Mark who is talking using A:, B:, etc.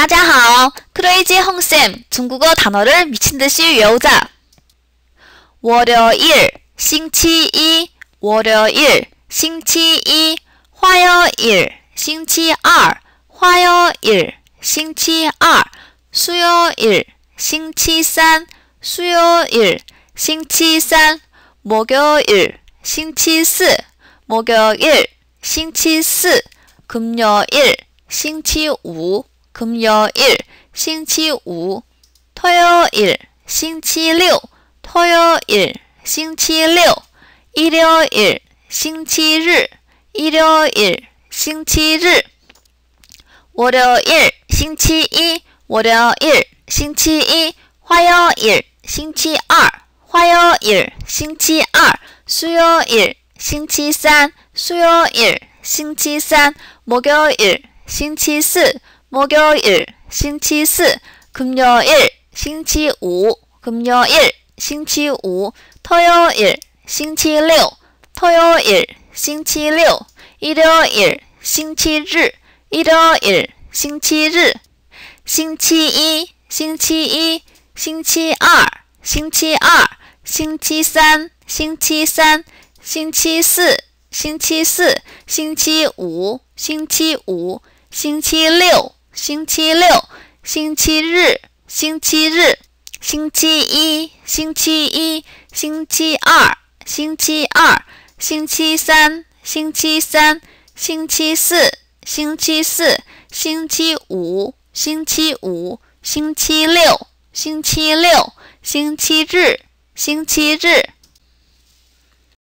A: 大家好， 크레이지 홍쌤 중국어 단어를 미친 듯이 외우자. 월요일, 星期一, 월요일, 星期一, 화요일, 星期二, 화요일, 星期二, 수요일, 星期三, 수요일, 星期三, 목요일, 星期四, 목요일, 星期四, 금요일, 星期五, 금요일, 星期五, 토요일, 星期六, 토요일, 星期六, 일요일, 星期日, 일요일, 星期日, 월요일, 星期一, 월요일, 星期一, 화요일, 星期二, 화요일, 星期二, 수요일, 星期三, 수요일, 星期三, 목요일, 星期四, 목요일, 星期四, 금요일, 星期五, 금요일, 星期五, 토요일, 星期六, 토요일, 星期六, 일요일, 星期日, 일요일, 星期日, 星期一, 星期一, 星期二, 星期二, 星期三, 星期三, 星期四, 星期四, 星期五, 星期五, 星期六, 星期六,星期日,星期日,星期一,星期一,星期二,星期二,星期三,星期三,星期四,星期四,星期五,星期五,星期六,星期六,星期日,星期日.